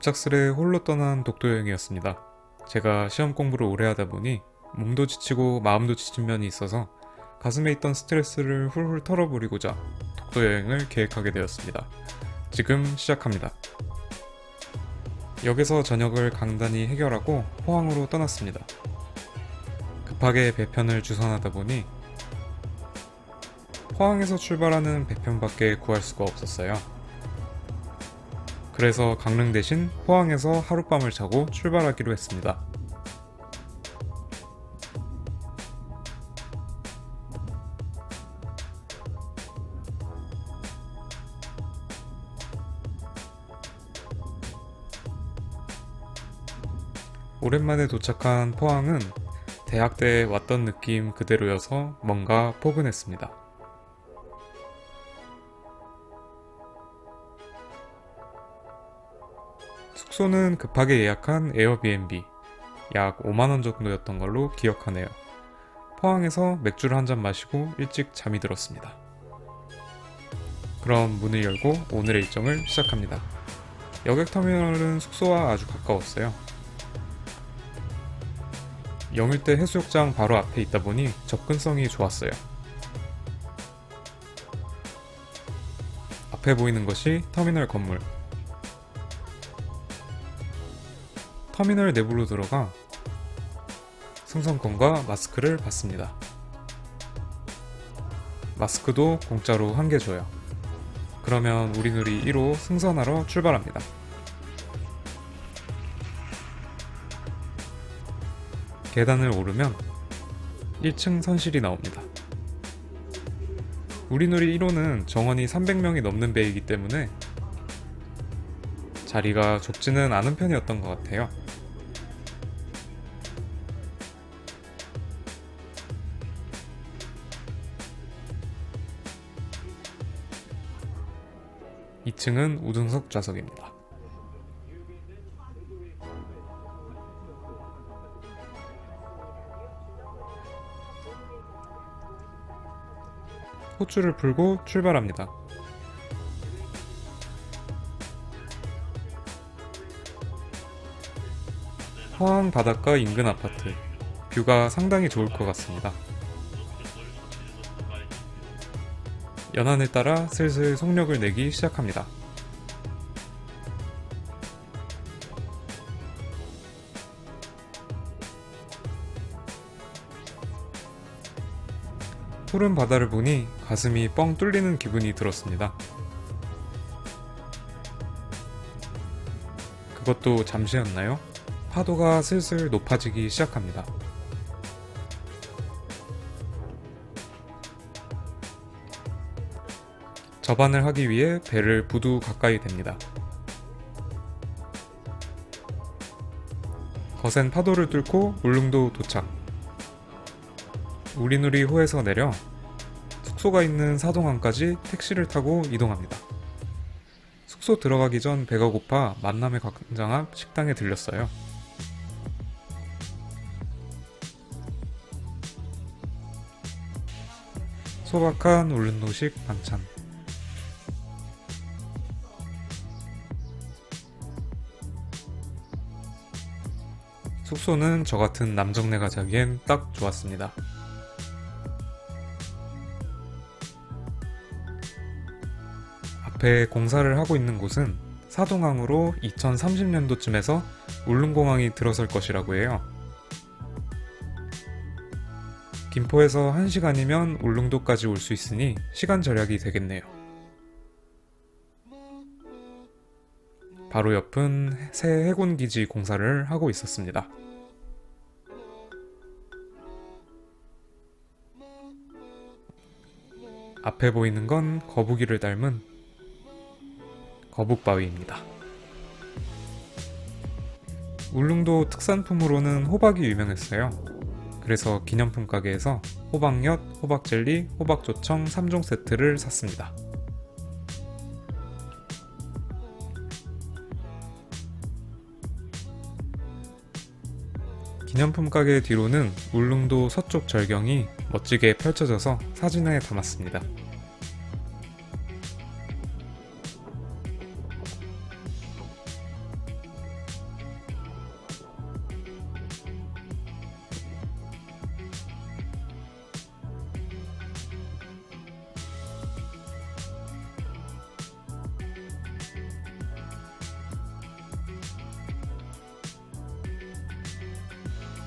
갑작스레 홀로 떠난 독도 여행이었습니다. 제가 시험 공부를 오래 하다 보니 몸도 지치고 마음도 지친 면이 있어서 가슴에 있던 스트레스를 훌훌 털어버리고자 독도 여행을 계획하게 되었습니다. 지금 시작합니다. 역에서 저녁을 간단히 해결하고 포항으로 떠났습니다. 급하게 배편을 주선하다 보니 포항에서 출발하는 배편밖에 구할 수가 없었어요. 그래서 강릉 대신 포항에서 하룻밤을 자고 출발하기로 했습니다. 오랜만에 도착한 포항은 대학 때 왔던 느낌 그대로여서 뭔가 포근했습니다. 숙소는 급하게 예약한 에어비앤비 약 5만원 정도였던 걸로 기억하네요. 포항에서 맥주를 한 잔 마시고 일찍 잠이 들었습니다. 그럼 문을 열고 오늘의 일정을 시작합니다. 여객터미널은 숙소와 아주 가까웠어요. 영일대 해수욕장 바로 앞에 있다 보니 접근성이 좋았어요. 앞에 보이는 것이 터미널 건물. 터미널 내부로 들어가 승선권과 마스크를 받습니다. 마스크도 공짜로 한 개 줘요. 그러면 우리 누리 1호 승선하러 출발합니다. 계단을 오르면 1층 선실이 나옵니다. 우리 누리 1호는 정원이 300명이 넘는 배이기 때문에 자리가 좁지는 않은 편이었던 것 같아요. 이층은 우등석 좌석입니다. 호출을 풀고 출발합니다. 포항 바닷가 인근 아파트. 뷰가 상당히 좋을 것 같습니다. 연안에 따라 슬슬 속력을 내기 시작합니다. 푸른 바다를 보니 가슴이 뻥 뚫리는 기분이 들었습니다. 그것도 잠시였나요? 파도가 슬슬 높아지기 시작합니다. 접안을 하기 위해 배를 부두 가까이 댑니다. 거센 파도를 뚫고 울릉도 도착. 우리누리 호에서 내려 숙소가 있는 사동항까지 택시를 타고 이동합니다. 숙소 들어가기 전 배가 고파 만남의 광장 앞 식당에 들렸어요. 소박한 울릉도식 반찬. 숙소는 저 같은 남정네가 자기엔 딱 좋았습니다. 앞에 공사를 하고 있는 곳은 사동항으로 2030년도쯤에서 울릉공항이 들어설 것이라고 해요. 김포에서 1시간이면 울릉도까지 올 수 있으니 시간 절약이 되겠네요. 바로 옆은 새 해군기지 공사를 하고 있었습니다. 앞에 보이는 건 거북이를 닮은 거북바위입니다. 울릉도 특산품으로는 호박이 유명했어요. 그래서 기념품 가게에서 호박엿, 호박젤리, 호박조청 3종 세트를 샀습니다. 기념품 가게 뒤로는 울릉도 서쪽 절경이 멋지게 펼쳐져서 사진에 담았습니다.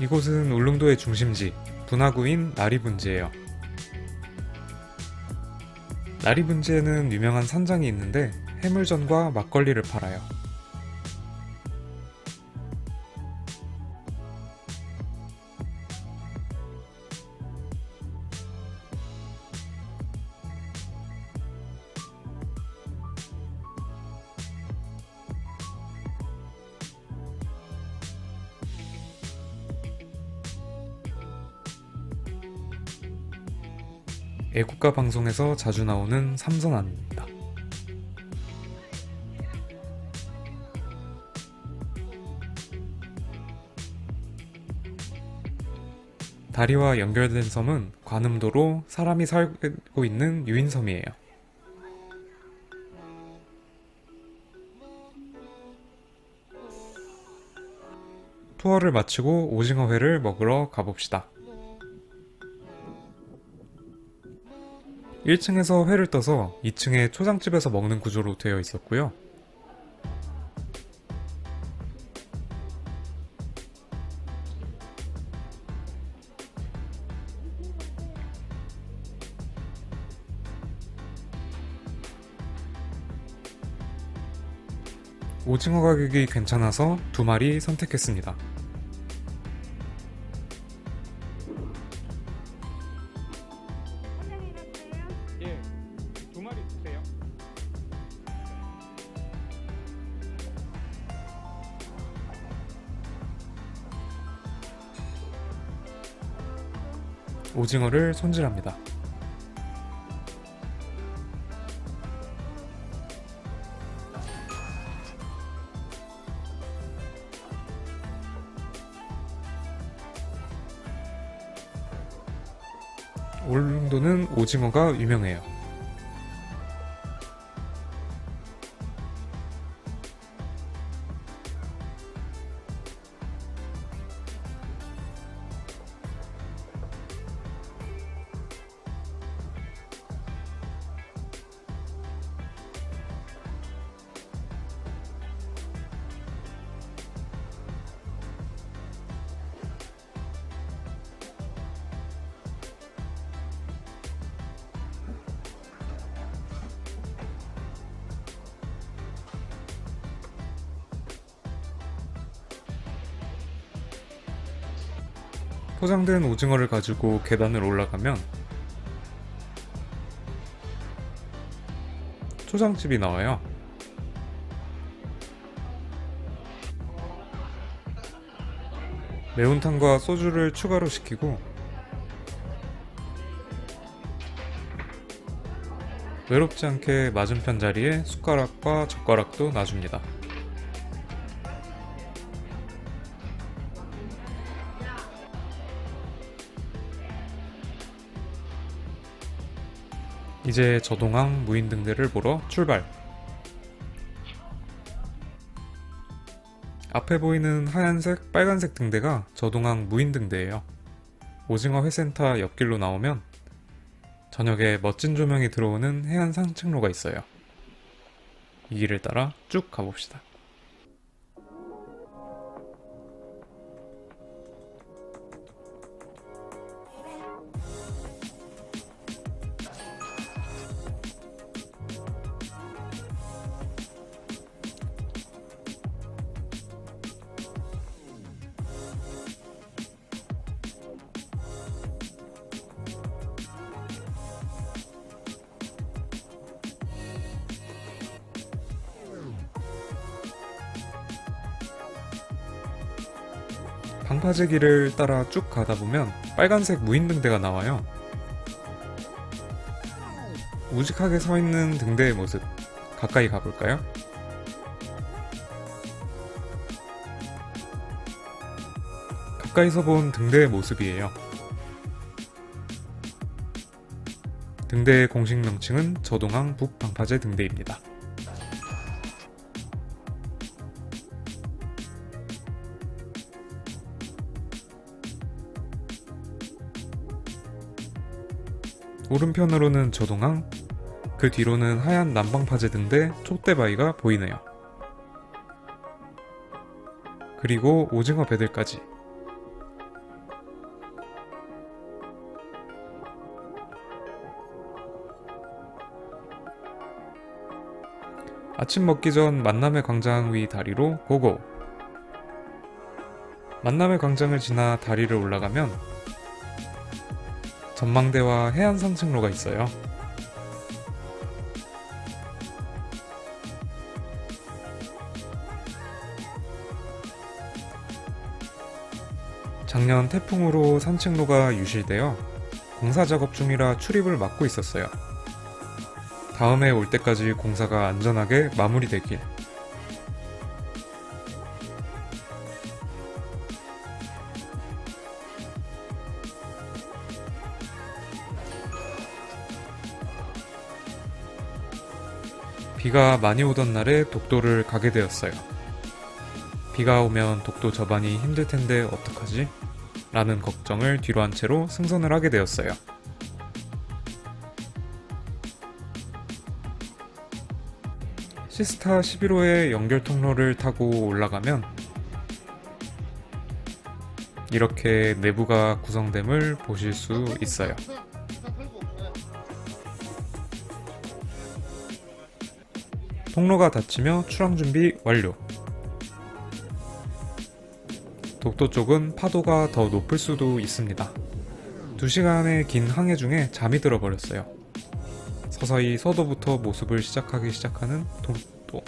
이곳은 울릉도의 중심지, 분화구인 나리분지예요. 나리분지에는 유명한 산장이 있는데 해물전과 막걸리를 팔아요. 애국가 방송에서 자주 나오는 삼선안입니다. 다리와 연결된 섬은 관음도로 사람이 살고 있는 유인섬이에요. 투어를 마치고 오징어회를 먹으러 가봅시다. 1층에서 회를 떠서 2층에 초장집에서 먹는 구조로 되어 있었고요. 오징어 가격이 괜찮아서 두 마리 선택했습니다. 오징어를 손질합니다. 울릉도는 오징어가 유명해요. 포장된 오징어를 가지고 계단을 올라가면 초장집이 나와요. 매운탕과 소주를 추가로 시키고 외롭지 않게 맞은편 자리에 숟가락과 젓가락도 놔줍니다. 이제 저동항 무인 등대를 보러 출발. 앞에 보이는 하얀색, 빨간색 등대가 저동항 무인 등대예요. 오징어 회센터 옆길로 나오면 저녁에 멋진 조명이 들어오는 해안 상층로가 있어요. 이 길을 따라 쭉 가봅시다. 방파제 길을 따라 쭉 가다 보면 빨간색 무인등대가 나와요. 우직하게 서 있는 등대의 모습 가까이 가볼까요? 가까이서 본 등대의 모습이에요. 등대의 공식 명칭은 저동항 북방파제 등대입니다. 오른편으로는 저동항, 그 뒤로는 하얀 난방파제 등대 촛대바위가 보이네요. 그리고 오징어 배들까지. 아침 먹기 전 만남의 광장 위 다리로 고고! 만남의 광장을 지나 다리를 올라가면 전망대와 해안 산책로가 있어요. 작년 태풍으로 산책로가 유실되어 공사 작업 중이라 출입을 막고 있었어요. 다음에 올 때까지 공사가 안전하게 마무리되길. 비가 많이 오던 날에 독도를 가게 되었어요. 비가 오면 독도 접안이 힘들 텐데 어떡하지? 라는 걱정을 뒤로 한 채로 승선을 하게 되었어요. 시스타 11호의 연결 통로를 타고 올라가면 이렇게 내부가 구성됨을 보실 수 있어요. 통로가 닫히며 출항 준비 완료. 독도 쪽은 파도가 더 높을 수도 있습니다. 2시간의 긴 항해 중에 잠이 들어버렸어요. 서서히 서도부터 모습을 시작하기 시작하는 독도.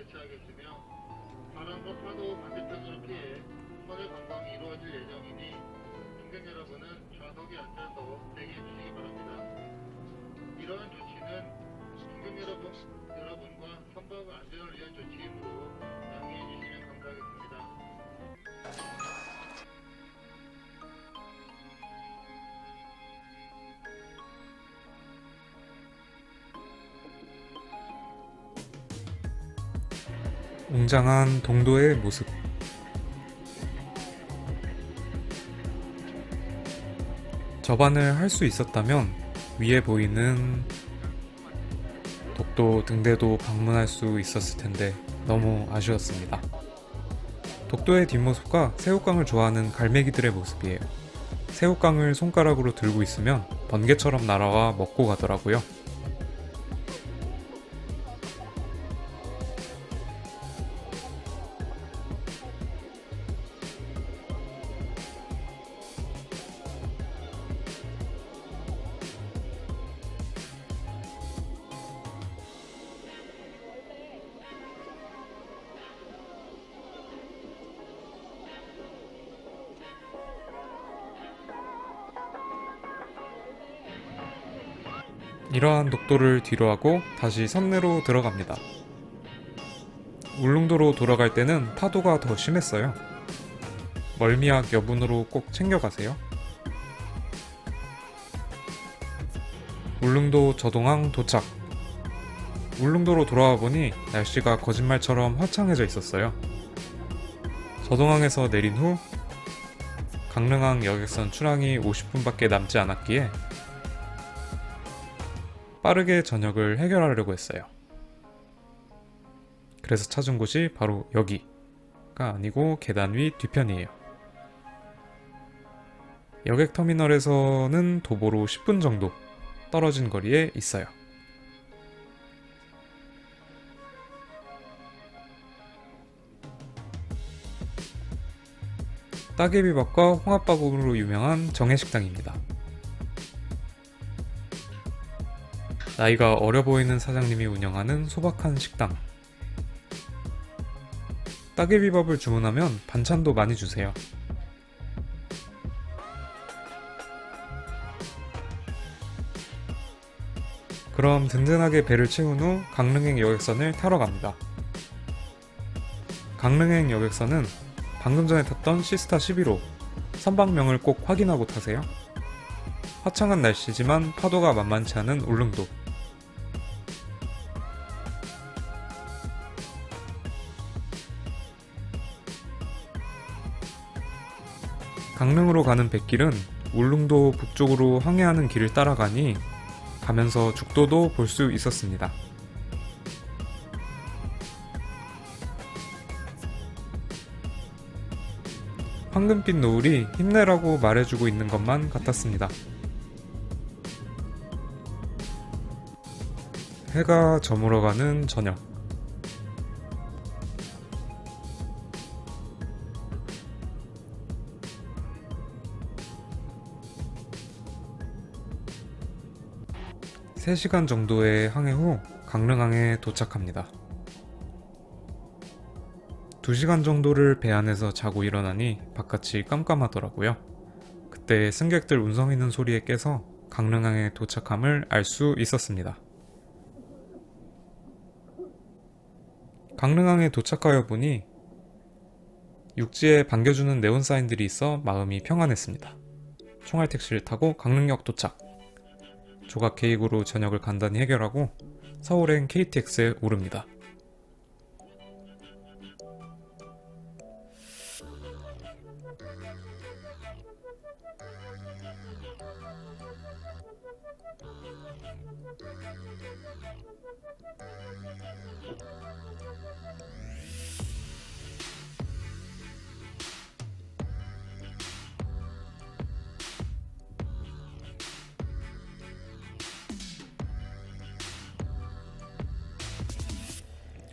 대체하겠으며 바람과 파도 반대편으로 피해 선해 관광이 이루어질 예정이니 승객 여러분은 좌석에 앉아서 대기해 주시기 바랍니다. 이러한 조치는 승객 여러분, 여러분과 선박 안전 웅장한 동도의 모습. 접안을 할 수 있었다면 위에 보이는 독도 등대도 방문할 수 있었을 텐데 너무 아쉬웠습니다. 독도의 뒷모습과 새우깡을 좋아하는 갈매기들의 모습이에요. 새우깡을 손가락으로 들고 있으면 번개처럼 날아와 먹고 가더라고요. 이러한 독도를 뒤로하고 다시 선내로 들어갑니다. 울릉도로 돌아갈 때는 파도가 더 심했어요. 멀미약 여분으로 꼭 챙겨가세요. 울릉도 저동항 도착. 울릉도로 돌아와 보니 날씨가 거짓말처럼 화창해져 있었어요. 저동항에서 내린 후 강릉항 여객선 출항이 50분밖에 남지 않았기에 빠르게 저녁을 해결하려고 했어요. 그래서 찾은 곳이 바로 여기가 아니고 계단 위 뒤편이에요. 여객 터미널에서는 도보로 10분 정도 떨어진 거리에 있어요. 따개비밥과 홍합밥으로 유명한 정해식당입니다. 나이가 어려 보이는 사장님이 운영하는 소박한 식당. 따개비밥을 주문하면 반찬도 많이 주세요. 그럼 든든하게 배를 채운 후 강릉행 여객선을 타러 갑니다. 강릉행 여객선은 방금 전에 탔던 시스타 11호 선박명을 꼭 확인하고 타세요. 화창한 날씨지만 파도가 만만치 않은 울릉도. 강릉으로 가는 백길은 울릉도 북쪽으로 항해하는 길을 따라가니 가면서 죽도도 볼 수 있었습니다. 황금빛 노을이 힘내라고 말해주고 있는 것만 같았습니다. 해가 저물어가는 저녁. (3시간) 정도의 항해 후 강릉항에 도착합니다. 2시간 정도를 배 안에서 자고 일어나니 바깥이 깜깜하더라고요. 그때 승객들 운성이는 소리에 깨서 강릉항에 도착함을 알 수 있었습니다. 강릉항에 도착하여 보니 육지에 반겨주는 네온 사인들이 있어 마음이 평안했습니다. 총알 택시를 타고 강릉역 도착. 조각 계획으로 저녁을 간단히 해결하고 서울행 KTX에 오릅니다.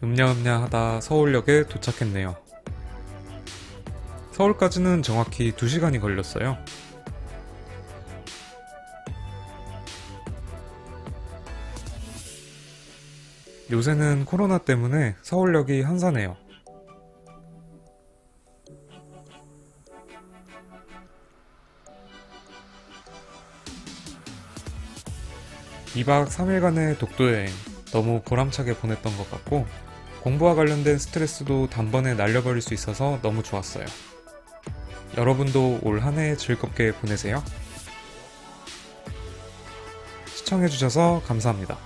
읍냐읍냐 하다 서울역에 도착했네요. 서울까지는 정확히 2시간이 걸렸어요. 요새는 코로나 때문에 서울역이 한산해요. 2박 3일간의 독도 여행 너무 보람차게 보냈던 것 같고 공부와 관련된 스트레스도 단번에 날려버릴 수 있어서 너무 좋았어요. 여러분도 올 한 해 즐겁게 보내세요. 시청해주셔서 감사합니다.